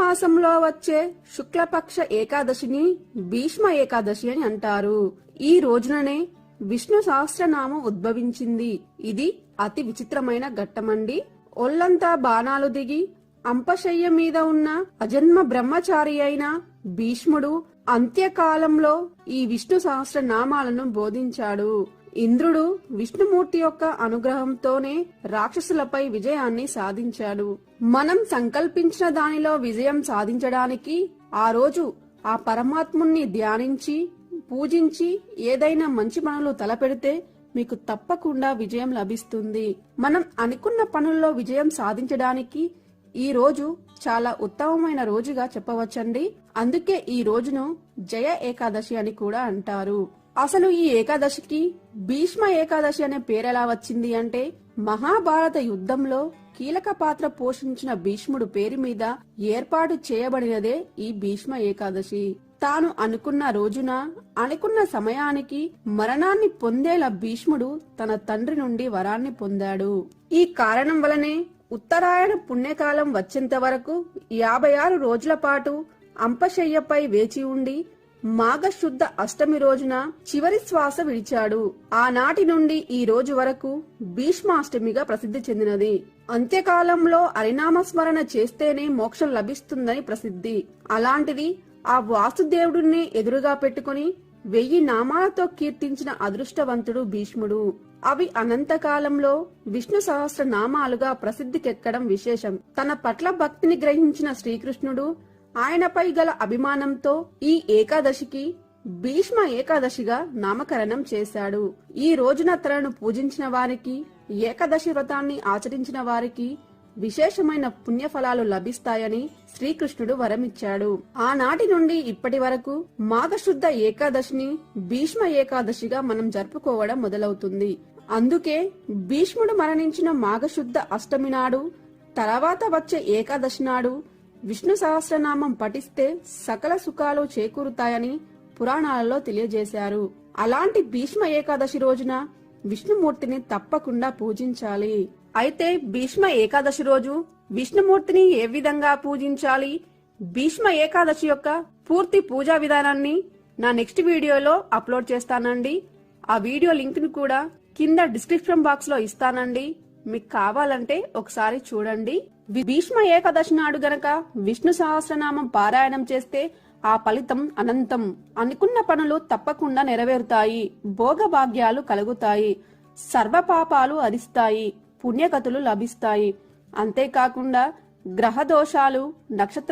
మాసంలో వచ్చే శుక్లపక్ష ఏకాదశిని భీష్మ ఏకాదశి అని అంటారు. ఈ రోజుననే విష్ణు సహస్రనామం ఉద్భవించింది. ఇది అతి విచిత్రమైన ఘట్టమండి. ఒళ్ళంతా బాణాలు దిగి అంపశయ్య మీద ఉన్న అజన్మ బ్రహ్మచారి అయిన భీష్ముడు అంత్యకాలంలో ఈ విష్ణు సహస్రనామాలను బోధించాడు. ఇంద్రుడు విష్ణుమూర్తి యొక్క అనుగ్రహంతోనే రాక్షసులపై విజయాన్ని సాధించాడు. మనం సంకల్పించిన దానిలో విజయం సాధించడానికి ఆ రోజు ఆ పరమాత్ముణ్ణి ధ్యానించి పూజించి ఏదైనా మంచి పనులు తలపెడితే మీకు తప్పకుండా విజయం లభిస్తుంది. మనం అనుకున్న పనుల్లో విజయం సాధించడానికి ఈ రోజు చాలా ఉత్తమమైన రోజుగా చెప్పవచ్చండి. అందుకే ఈ రోజును జయ ఏకాదశి అని కూడా అంటారు. అసలు ఈ ఏకాదశికి భీష్మ ఏకాదశి అనే పేరెలా వచ్చింది అంటే మహాభారత యుద్ధంలో కీలక పాత్ర పోషించిన భీష్ముడు పేరు మీద ఏర్పాటు చేయబడినదే ఈ భీష్మ ఏకాదశి. తాను అనుకున్న రోజున అనుకున్న సమయానికి మరణాన్ని పొందేలా భీష్ముడు తన తండ్రి నుండి వరాన్ని పొందాడు. ఈ కారణం వలనే ఉత్తరాయణ పుణ్యకాలం వచ్చేంత వరకు యాభై ఆరు రోజుల పాటు అంపశయ్యపై వేచి ఉండి మాఘశుద్ధ అష్టమి రోజున చివరి శ్వాస విడిచాడు. ఆనాటి నుండి ఈ రోజు వరకు భీష్మాష్టమిగా ప్రసిద్ధి చెందినది. అంత్యకాలంలో హరినామస్మరణ చేస్తేనే మోక్షం లభిస్తుందని ప్రసిద్ధి. అలాంటిది ఆ వాసుదేవుడిని ఎదురుగా పెట్టుకుని వెయ్యి నామాలతో కీర్తించిన అదృష్టవంతుడు భీష్ముడు. అవి అనంతకాలంలో విష్ణు సహస్ర నామాలుగా ప్రసిద్ధికెక్కడం విశేషం. తన పట్ల భక్తిని గ్రహించిన శ్రీకృష్ణుడు ఆయనపై గల అభిమానంతో ఈ ఏకాదశికి భీష్మ ఏకాదశిగా నామకరణం చేశాడు. ఈ రోజున తనను పూజించిన వారికి ఏకాదశి వ్రతాన్ని ఆచరించిన వారికి విశేషమైన పుణ్యఫలాలు లభిస్తాయని శ్రీకృష్ణుడు వరమిచ్చాడు. ఆనాటి నుండి ఇప్పటి వరకు మాఘశుద్ధ ఏకాదశిని భీష్మ ఏకాదశిగా మనం జరుపుకోవడం మొదలవుతుంది. అందుకే భీష్ముడు మరణించిన మాఘశుద్ధ అష్టమి నాడు తర్వాత వచ్చే ఏకాదశి నాడు విష్ణు సహస్రనామం పఠిస్తే సకల సుఖాలు చేకూరుతాయని పురాణాలలో తెలియజేశారు. అలాంటి భీష్మ ఏకాదశి రోజున విష్ణుమూర్తిని తప్పకుండా పూజించాలి. అయితే భీష్మ ఏకాదశి రోజు విష్ణుమూర్తిని ఏ విధంగా పూజించాలి? భీష్మ ఏకాదశి యొక్క పూర్తి పూజా విధానాన్ని నా నెక్స్ట్ వీడియోలో అప్లోడ్ చేస్తానండి. ఆ వీడియో లింక్ను కూడా కింద డిస్క్రిప్షన్ బాక్స్లో ఇస్తానండి. మీకు కావాలంటే ఒకసారి చూడండి. భీష్మ ఏకాదశి నాడు గనక విష్ణు సహస్రనామం పారాయణం చేస్తే ఆ ఫలితం అనంతం. అనుకున్న పనులు తప్పకుండా నెరవేరుతాయి. భోగభాగ్యాలు కలుగుతాయి. సర్వ పాపాలు అరిస్తాయి. పుణ్యగతులు లభిస్తాయి. అంతేకాకుండా గ్రహ దోషాలు నక్షత్ర